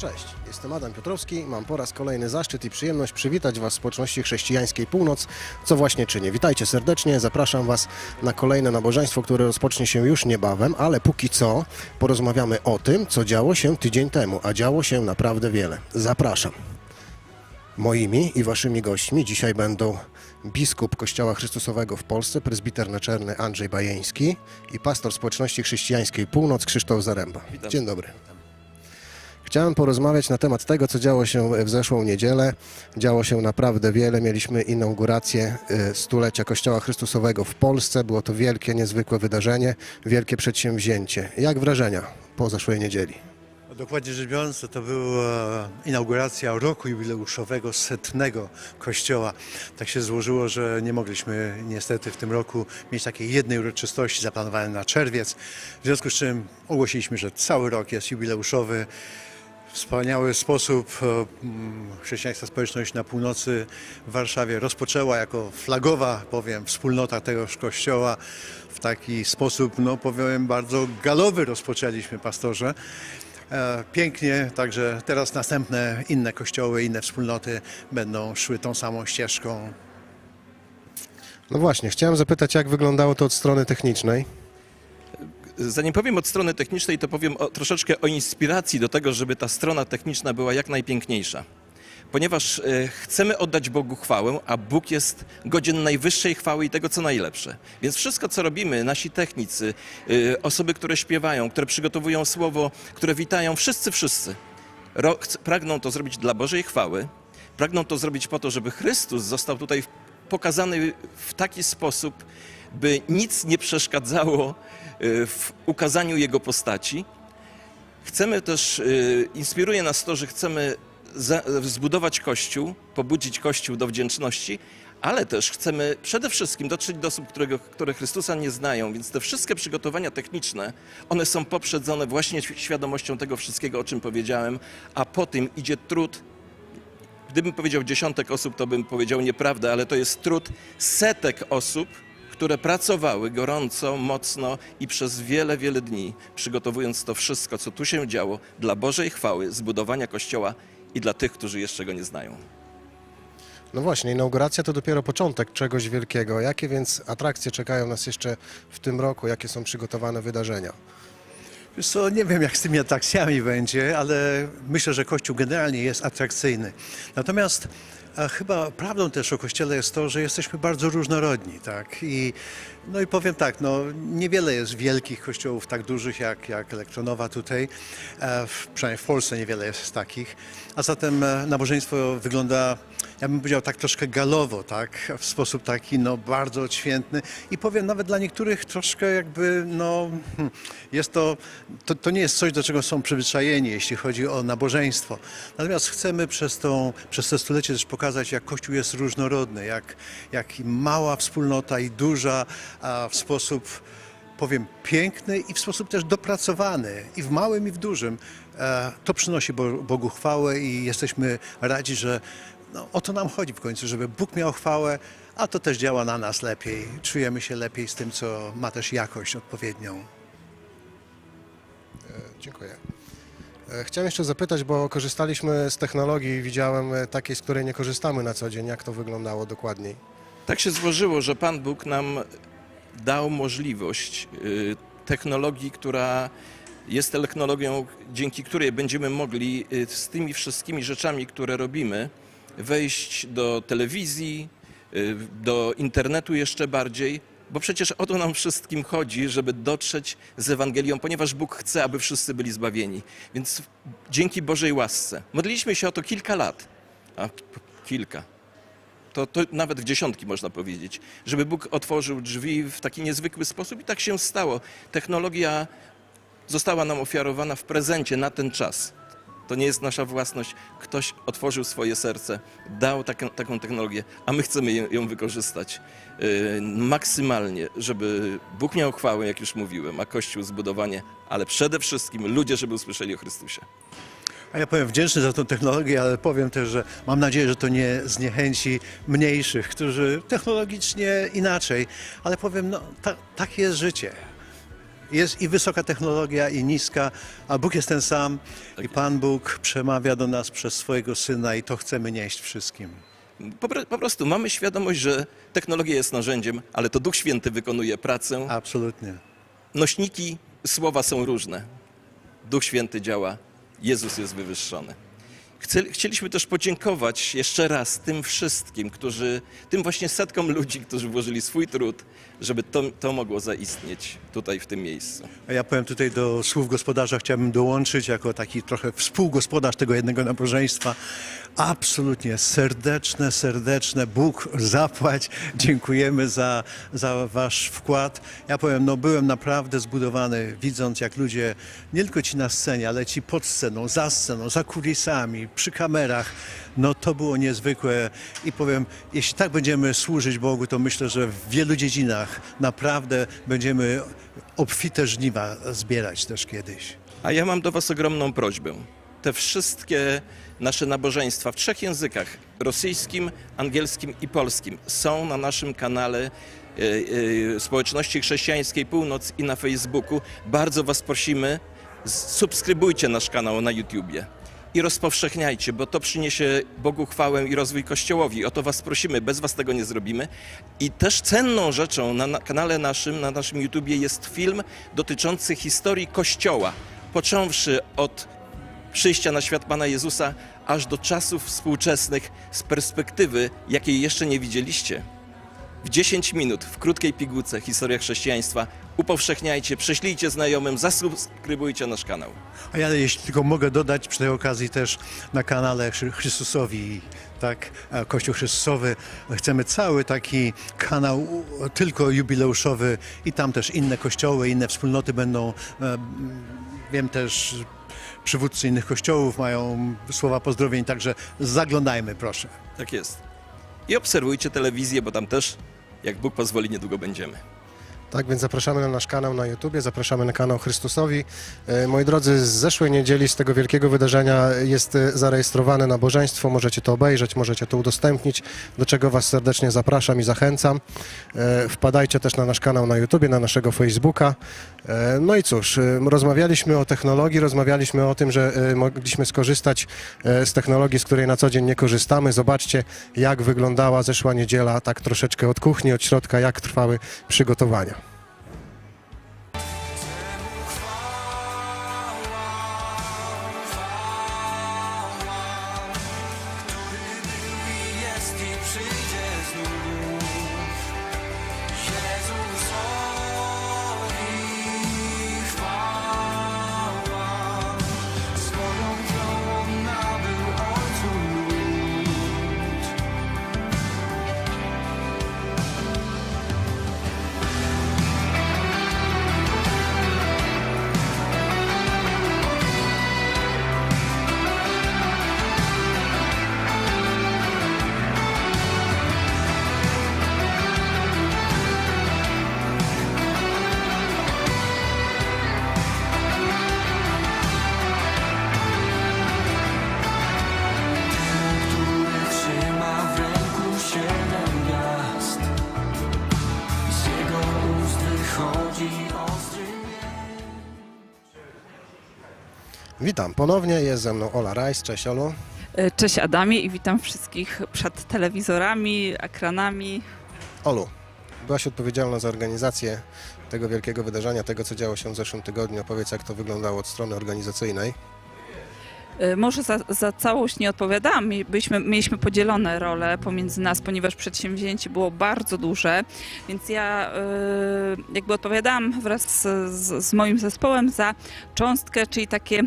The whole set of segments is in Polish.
Cześć, jestem Adam Piotrowski. Mam po raz kolejny zaszczyt i przyjemność przywitać Was w społeczności chrześcijańskiej Północ, co właśnie czynię. Witajcie serdecznie, zapraszam Was na kolejne nabożeństwo, które rozpocznie się już niebawem, ale póki co porozmawiamy o tym, co działo się tydzień temu, a działo się naprawdę wiele. Zapraszam. Moimi i waszymi gośćmi dzisiaj będą biskup Kościoła Chrystusowego w Polsce, prezbiter naczelny Andrzej Bajeński i pastor społeczności chrześcijańskiej Północ Krzysztof Zaręba. Witam. Dzień dobry. Chciałem porozmawiać na temat tego, co działo się w zeszłą niedzielę. Działo się naprawdę wiele. Mieliśmy inaugurację y, stulecia Kościoła Chrystusowego w Polsce. Było to wielkie, niezwykłe wydarzenie, wielkie przedsięwzięcie. Jak wrażenia po zeszłej niedzieli? Dokładnie rzecz biorąc, to była inauguracja roku jubileuszowego setnego kościoła. Tak się złożyło, że nie mogliśmy niestety w tym roku mieć takiej jednej uroczystości zaplanowanej na czerwiec. W związku z czym ogłosiliśmy, że cały rok jest jubileuszowy. Wspaniały sposób e, mm, chrześcijańska społeczność na północy w Warszawie rozpoczęła jako flagowa, powiem, wspólnota tegoż kościoła. W taki sposób, no powiem, bardzo galowy rozpoczęliśmy, pastorze. E, Pięknie, także teraz następne inne kościoły, inne wspólnoty będą szły tą samą ścieżką. No właśnie, chciałem zapytać, jak wyglądało to od strony technicznej. Zanim powiem od strony technicznej, to powiem o, troszeczkę o inspiracji do tego, żeby ta strona techniczna była jak najpiękniejsza. Ponieważ e, chcemy oddać Bogu chwałę, a Bóg jest godzien najwyższej chwały i tego, co najlepsze. Więc wszystko, co robimy, nasi technicy, e, osoby, które śpiewają, które przygotowują słowo, które witają, wszyscy, wszyscy pragną to zrobić dla Bożej chwały, pragną to zrobić po to, żeby Chrystus został tutaj pokazany w taki sposób, by nic nie przeszkadzało e, w ukazaniu Jego postaci. Chcemy też, y, inspiruje nas to, że chcemy zbudować Kościół, pobudzić Kościół do wdzięczności, ale też chcemy przede wszystkim dotrzeć do osób, którego, które Chrystusa nie znają, więc te wszystkie przygotowania techniczne, one są poprzedzone właśnie świ- świadomością tego wszystkiego, o czym powiedziałem, a po tym idzie trud Gdybym powiedział dziesiątek osób, to bym powiedział nieprawdę, ale to jest trud setek osób, które pracowały gorąco, mocno i przez wiele, wiele dni, przygotowując to wszystko, co tu się działo, dla Bożej chwały, zbudowania Kościoła i dla tych, którzy jeszcze go nie znają. No właśnie, inauguracja to dopiero początek czegoś wielkiego. Jakie więc atrakcje czekają nas jeszcze w tym roku? Jakie są przygotowane wydarzenia? Wiesz co, nie wiem jak z tymi atrakcjami będzie, ale myślę, że Kościół generalnie jest atrakcyjny. Natomiast chyba prawdą też o Kościele jest to, że jesteśmy bardzo różnorodni, tak? I, no i powiem tak, no niewiele jest wielkich kościołów tak dużych jak, jak Elektronowa tutaj, e, w, przynajmniej w Polsce niewiele jest takich, a zatem e, nabożeństwo wygląda, ja bym powiedział tak troszkę galowo, tak? W sposób taki, no bardzo odświętny i powiem nawet dla niektórych troszkę jakby, no hmm, jest to, to, to nie jest coś, do czego są przyzwyczajeni, jeśli chodzi o nabożeństwo. Natomiast chcemy przez, tą, przez te stulecie też pokazać, jak Kościół jest różnorodny, jak, jak i mała wspólnota i duża, a w sposób, powiem, piękny i w sposób też dopracowany, i w małym, i w dużym. E, To przynosi Bo- Bogu chwałę i jesteśmy radzi, że no, o to nam chodzi w końcu, żeby Bóg miał chwałę, a to też działa na nas lepiej. Czujemy się lepiej z tym, co ma też jakość odpowiednią. Dziękuję. E, Chciałem jeszcze zapytać, bo korzystaliśmy z technologii, widziałem e, takiej, z której nie korzystamy na co dzień. Jak to wyglądało dokładniej? Tak się złożyło, że Pan Bóg nam dał możliwość technologii, która jest technologią, dzięki której będziemy mogli z tymi wszystkimi rzeczami, które robimy, wejść do telewizji, do internetu jeszcze bardziej, bo przecież o to nam wszystkim chodzi, żeby dotrzeć z Ewangelią, ponieważ Bóg chce, aby wszyscy byli zbawieni. Więc dzięki Bożej łasce. Modliliśmy się o to kilka lat, a kilka, to, to nawet w dziesiątki można powiedzieć, żeby Bóg otworzył drzwi w taki niezwykły sposób i tak się stało. Technologia została nam ofiarowana w prezencie na ten czas. To nie jest nasza własność. Ktoś otworzył swoje serce, dał taką, taką technologię, a my chcemy ją, wykorzystać yy, maksymalnie, żeby Bóg miał chwałę, jak już mówiłem, a Kościół zbudowanie, ale przede wszystkim ludzie, żeby usłyszeli o Chrystusie. A ja powiem wdzięczny za tą technologię, ale powiem też, że mam nadzieję, że to nie zniechęci mniejszych, którzy technologicznie inaczej, ale powiem, no ta, takie jest życie. Jest i wysoka technologia, i niska, a Bóg jest ten sam i Pan Bóg przemawia do nas przez swojego Syna i to chcemy nieść wszystkim. Po, po prostu mamy świadomość, że technologia jest narzędziem, ale to Duch Święty wykonuje pracę. Absolutnie. Nośniki słowa są różne. Duch Święty działa, Jezus jest wywyższony. Chcieliśmy też podziękować jeszcze raz tym wszystkim, którzy, tym właśnie setkom ludzi, którzy włożyli swój trud, żeby to, to mogło zaistnieć tutaj w tym miejscu. A ja powiem tutaj do słów gospodarza, chciałbym dołączyć jako taki trochę współgospodarz tego jednego nabożeństwa. Absolutnie serdeczne, serdeczne. Bóg zapłać. Dziękujemy za, za wasz wkład. Ja powiem, no byłem naprawdę zbudowany, widząc jak ludzie, nie tylko ci na scenie, ale ci pod sceną, za sceną, za kulisami, przy kamerach. No to było niezwykłe i powiem, jeśli tak będziemy służyć Bogu, to myślę, że w wielu dziedzinach naprawdę będziemy obfite żniwa zbierać też kiedyś. A ja mam do Was ogromną prośbę. Te wszystkie nasze nabożeństwa w trzech językach rosyjskim, angielskim i polskim są na naszym kanale e, e, Społeczności Chrześcijańskiej Północ i na Facebooku. Bardzo Was prosimy, subskrybujcie nasz kanał na YouTubie i rozpowszechniajcie, bo to przyniesie Bogu chwałę i rozwój Kościołowi. O to Was prosimy, bez Was tego nie zrobimy. I też cenną rzeczą na, na kanale naszym, na naszym YouTubie jest film dotyczący historii Kościoła, począwszy od przyjścia na świat Pana Jezusa, aż do czasów współczesnych z perspektywy, jakiej jeszcze nie widzieliście. W 10 minut, w krótkiej pigułce Historia Chrześcijaństwa upowszechniajcie, prześlijcie znajomym, zasubskrybujcie nasz kanał. A ja jeśli tylko mogę dodać przy tej okazji też na kanale Chry- Chrystusowi, tak, Kościół Chrystusowy, chcemy cały taki kanał tylko jubileuszowy i tam też inne kościoły, inne wspólnoty będą, e, wiem też, przywódcy innych kościołów mają słowa pozdrowień, także zaglądajmy proszę. Tak jest. I obserwujcie telewizję, bo tam też, jak Bóg pozwoli, niedługo będziemy. Tak więc zapraszamy na nasz kanał na YouTubie, zapraszamy na kanał Chrystusowi. E, Moi drodzy, z zeszłej niedzieli, z tego wielkiego wydarzenia jest e, zarejestrowane nabożeństwo. Możecie to obejrzeć, możecie to udostępnić, do czego Was serdecznie zapraszam i zachęcam. E, Wpadajcie też na nasz kanał na YouTubie, na naszego Facebooka. No i cóż, rozmawialiśmy o technologii, rozmawialiśmy o tym, że mogliśmy skorzystać z technologii, z której na co dzień nie korzystamy. Zobaczcie, jak wyglądała zeszła niedziela, tak troszeczkę od kuchni, od środka, jak trwały przygotowania. Witam ponownie, jest ze mną Ola Rajs, cześć Olu. E, Cześć Adamie i witam wszystkich przed telewizorami, ekranami. Olu, byłaś odpowiedzialna za organizację tego wielkiego wydarzenia, tego co działo się w zeszłym tygodniu. Opowiedz jak to wyglądało od strony organizacyjnej. E, Może za, za całość nie odpowiadałam. Mi- Byliśmy, mieliśmy podzielone role pomiędzy nas, ponieważ przedsięwzięcie było bardzo duże, więc ja e, jakby odpowiadałam wraz z, z, z moim zespołem za cząstkę, czyli takie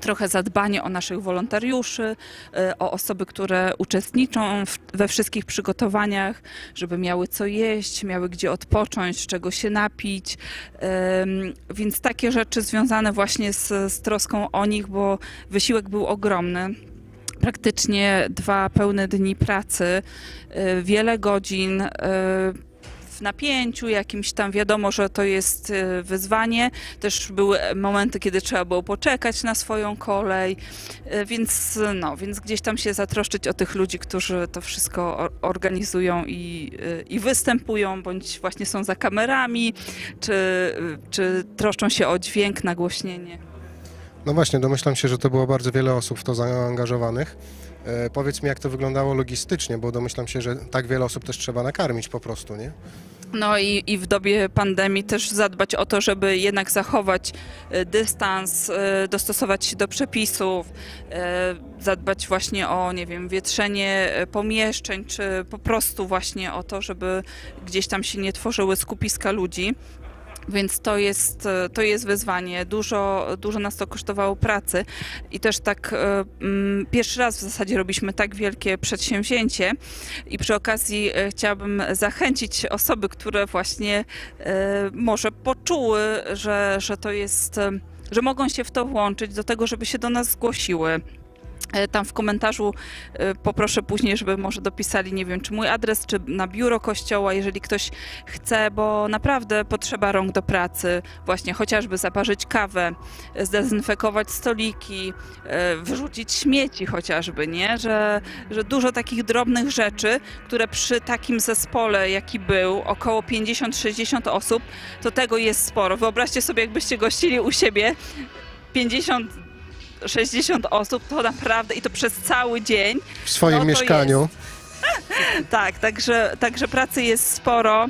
trochę zadbanie o naszych wolontariuszy, e, o osoby, które uczestniczą we wszystkich przygotowaniach, żeby miały co jeść, miały gdzie odpocząć, czego się napić. Więc takie rzeczy związane właśnie z, z troską o nich, bo wysiłek był ogromny. Praktycznie dwa pełne dni pracy, e, wiele godzin e, w napięciu jakimś tam, wiadomo, że to jest e, wyzwanie. Też były momenty, kiedy trzeba było poczekać na swoją kolej, E, więc no, więc gdzieś tam się zatroszczyć o tych ludzi, którzy to wszystko organizują i, e, i występują, bądź właśnie są za kamerami, czy, czy troszczą się o dźwięk, nagłośnienie. No właśnie, domyślam się, że to było bardzo wiele osób w to zaangażowanych. E, powiedz mi, jak to wyglądało logistycznie, bo domyślam się, że tak wiele osób też trzeba nakarmić po prostu, nie? No i, i w dobie pandemii też zadbać o to, żeby jednak zachować e, dystans, e, dostosować się do przepisów, zadbać właśnie o, nie wiem, wietrzenie pomieszczeń, czy po prostu właśnie o to, żeby gdzieś tam się nie tworzyły skupiska ludzi. Więc to jest, e, to jest wyzwanie. Dużo, dużo nas to kosztowało pracy i też tak mm, pierwszy raz w zasadzie robiliśmy tak wielkie przedsięwzięcie i przy okazji e, chciałabym zachęcić osoby, które właśnie e, może poczuły, że, że to jest, że mogą się w to włączyć, do tego, żeby się do nas zgłosiły. E, Tam w komentarzu e, poproszę później, żeby może dopisali, nie wiem, czy mój adres, czy na biuro kościoła, jeżeli ktoś chce, bo naprawdę potrzeba rąk do pracy, właśnie chociażby zaparzyć kawę, e, zdezynfekować stoliki, wyrzucić śmieci chociażby, nie? Że, że dużo takich drobnych rzeczy, które przy takim zespole, jaki był, około 50-60 osób, to tego jest sporo. Wyobraźcie sobie, jakbyście gościli u siebie 50 60 osób, to naprawdę i to przez cały dzień. W swoim No mieszkaniu. Tak, także, także pracy jest sporo.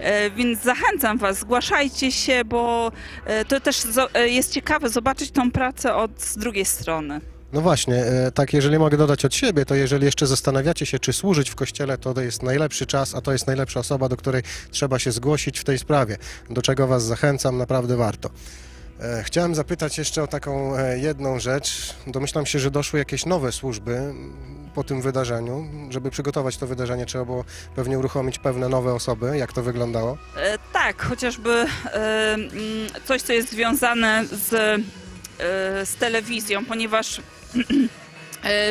e, Więc zachęcam Was, zgłaszajcie się, bo e, to też e, jest ciekawe zobaczyć tą pracę od z drugiej strony. No właśnie, tak, jeżeli mogę dodać od siebie, to jeżeli jeszcze zastanawiacie się, czy służyć w kościele, to to jest najlepszy czas, a to jest najlepsza osoba, do której trzeba się zgłosić w tej sprawie, do czego Was zachęcam, naprawdę warto. E, Chciałem zapytać jeszcze o taką e, jedną rzecz. Domyślam się, że doszły jakieś nowe służby po tym wydarzeniu. Żeby przygotować to wydarzenie, trzeba było pewnie uruchomić pewne nowe osoby. Jak to wyglądało? E, Tak, chociażby e, coś, co jest związane z, e, z telewizją, ponieważ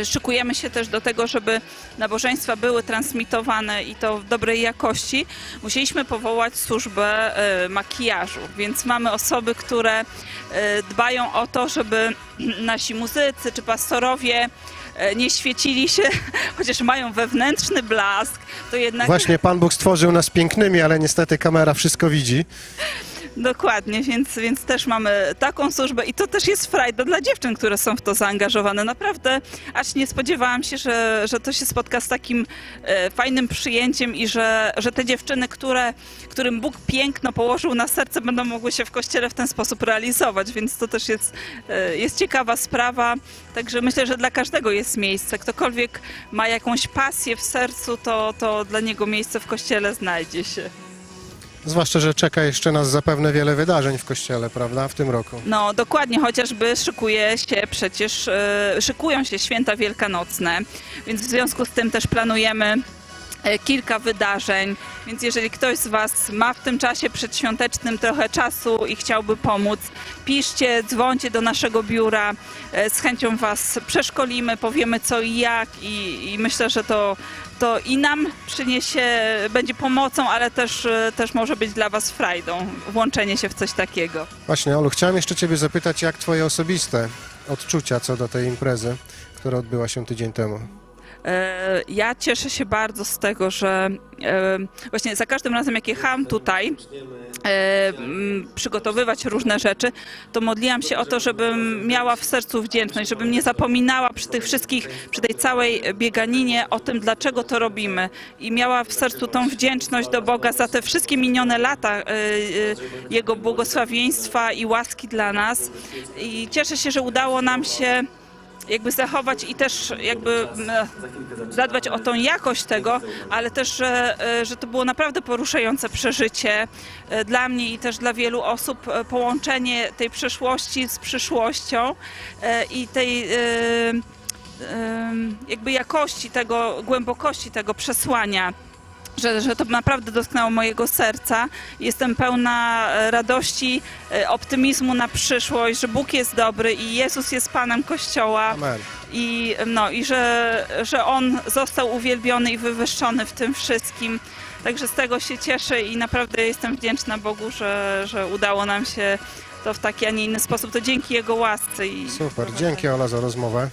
szykujemy się też do tego, żeby nabożeństwa były transmitowane i to w dobrej jakości. Musieliśmy powołać służbę e, makijażu, więc mamy osoby, które e, dbają o to, żeby nasi muzycy czy pastorowie e, nie świecili się, chociaż mają wewnętrzny blask, to jednak Właśnie Pan Bóg stworzył nas pięknymi, ale niestety kamera wszystko widzi. Dokładnie, więc, więc też mamy taką służbę i to też jest frajda dla dziewczyn, które są w to zaangażowane. Naprawdę aż nie spodziewałam się, że, że to się spotka z takim e, fajnym przyjęciem i że, że te dziewczyny, które, którym Bóg piękno położył na serce, będą mogły się w kościele w ten sposób realizować, więc to też jest, e, jest ciekawa sprawa. Także myślę, że dla każdego jest miejsce. Ktokolwiek ma jakąś pasję w sercu, to, to dla niego miejsce w kościele znajdzie się. Zwłaszcza, że czeka jeszcze nas zapewne wiele wydarzeń w kościele, prawda, w tym roku. No dokładnie, chociażby szykuje się przecież, e, szykują się święta wielkanocne, więc w związku z tym też planujemy kilka wydarzeń, więc jeżeli ktoś z Was ma w tym czasie przedświątecznym trochę czasu i chciałby pomóc, piszcie, dzwońcie do naszego biura, e, z chęcią Was przeszkolimy, powiemy co i jak i, i myślę, że to, to i nam przyniesie, będzie pomocą, ale też, e, też może być dla Was frajdą, włączenie się w coś takiego. Właśnie, Olu, chciałem jeszcze Ciebie zapytać, jak Twoje osobiste odczucia co do tej imprezy, która odbyła się tydzień temu? E, Ja cieszę się bardzo z tego, że e, właśnie za każdym razem, jak jechałam tutaj e, przygotowywać różne rzeczy, to modliłam się o to, żebym miała w sercu wdzięczność, żebym nie zapominała przy tych wszystkich, przy tej całej bieganinie o tym, dlaczego to robimy. I miała w sercu tą wdzięczność do Boga za te wszystkie minione lata Jego błogosławieństwa i łaski dla nas. I cieszę się, że udało nam się jakby zachować i też jakby m, zadbać o tą jakość tego, ale też, że, e, że to było naprawdę poruszające przeżycie e, dla mnie i też dla wielu osób, e, połączenie tej przeszłości z przyszłością i tej jakby jakości tego, głębokości tego przesłania. Że, że to naprawdę dotknęło mojego serca. Jestem pełna e, radości, e, optymizmu na przyszłość, że Bóg jest dobry i Jezus jest Panem Kościoła Amen. i, no, i że, że On został uwielbiony i wywyższony w tym wszystkim. Także z tego się cieszę i naprawdę jestem wdzięczna Bogu, że, że udało nam się to w taki, a nie inny sposób. To dzięki Jego łasce. I Super, dzięki Ola za rozmowę.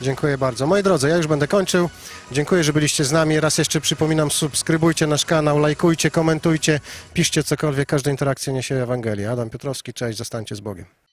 Dziękuję bardzo. Moi drodzy, ja już będę kończył. Dziękuję, że byliście z nami. Raz jeszcze przypominam, subskrybujcie nasz kanał, lajkujcie, komentujcie, piszcie cokolwiek. Każda interakcja niesie Ewangelię. Adam Piotrowski, cześć, zostańcie z Bogiem.